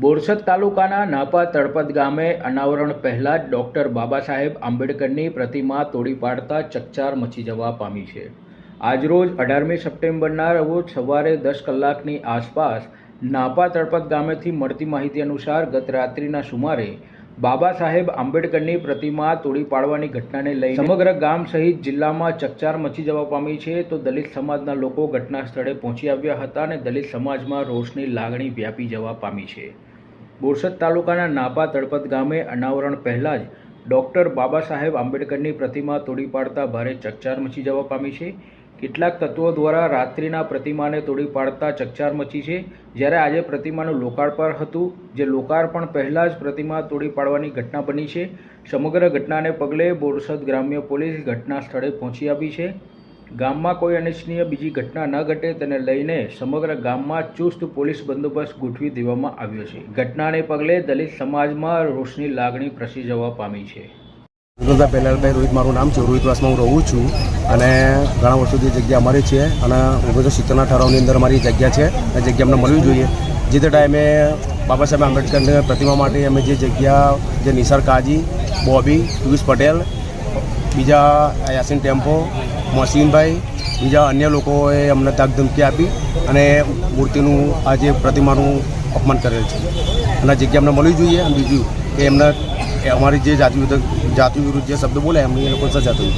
બોરસદ તાલુકાના નાપા તળપદ ગામે અનાવરણ પહેલા જ ડૉક્ટર બાબા સાહેબ આંબેડકરની પ્રતિમા તોડી પાડતા ચકચાર મચી જવા પામી છે. આજરોજ અઢારમી સપ્ટેમ્બરના રોજ સવારે દસ કલાકની આસપાસ નાપા તળપદ ગામેથી મળતી માહિતી અનુસાર ગત રાત્રિના સુમારે બાબા સાહેબ આંબેડકરની પ્રતિમા તોડી પાડવાની ઘટનાને લઈ સમગ્ર ગામ સહિત જિલ્લામાં ચકચાર મચી જવા પામી છે તો દલિત સમાજના લોકો ઘટના સ્થળે પહોંચી આવ્યા હતા અને દલિત સમાજમાં રોષની લાગણી વ્યાપી જવા પામી છે. બોરસદ તાલુકાના નાપા તળપદ ગામે અનાવરણ પહેલાં જ ડૉક્ટર બાબા સાહેબ આંબેડકરની પ્રતિમા તોડી પાડતા ભારે ચકચાર મચી જવા પામી છે. કેટલાક તત્વો દ્વારા રાત્રિના પ્રતિમાને તોડી પાડતા ચકચાર મચી છે. જ્યારે આજે પ્રતિમાનું લોકાર્પણ હતું, જે લોકાર્પણ પહેલાં જ પ્રતિમા તોડી પાડવાની ઘટના બની છે. સમગ્ર ઘટનાને પગલે બોરસદ ગ્રામ્ય પોલીસ ઘટના સ્થળે પહોંચી આવી છે. ગામમાં કોઈ અનિચ્છનીય બીજી ઘટના ન ઘટે તેને લઈને સમગ્ર ગામમાં ચુસ્ત પોલીસ બંદોબસ્ત ગોઠવી દેવામાં આવ્યો છે. ઘટનાને પગલે દલિત સમાજમાં રોષની લાગણી પ્રસરી જવા પામી છે. વિનોદા પહેલાલભાઈ રોહિત, મારું નામ છે. રોહિતવાસમાં હું રહું છું અને ઘણા વર્ષોથી જગ્યા અમારી છે અને ઓગણીસો સિત્તેરના ઠરાવની અંદર અમારી જગ્યા છે એ જગ્યા અમને મળવી જોઈએ. જે તે ટાઈમે બાબા સાહેબ આંબેડકરની પ્રતિમા માટે અમે જે જગ્યા, જે નિસાર કાજી, બોબી, પિયુષ પટેલ બીજા યાસીન ટેમ્પો મોસીનભાઈ બીજા અન્ય લોકોએ અમને તાકધમકી આપી અને મૂર્તિનું આ જે પ્રતિમાનું અપમાન કરેલ છે. અને આ જગ્યા અમને મળવી જોઈએ અને બીજું કે એમને અમારી જે જાતિ વિરુદ્ધ જાતિ વિરુદ્ધ જે શબ્દ બોલે એમની એ લોકો સજા થવી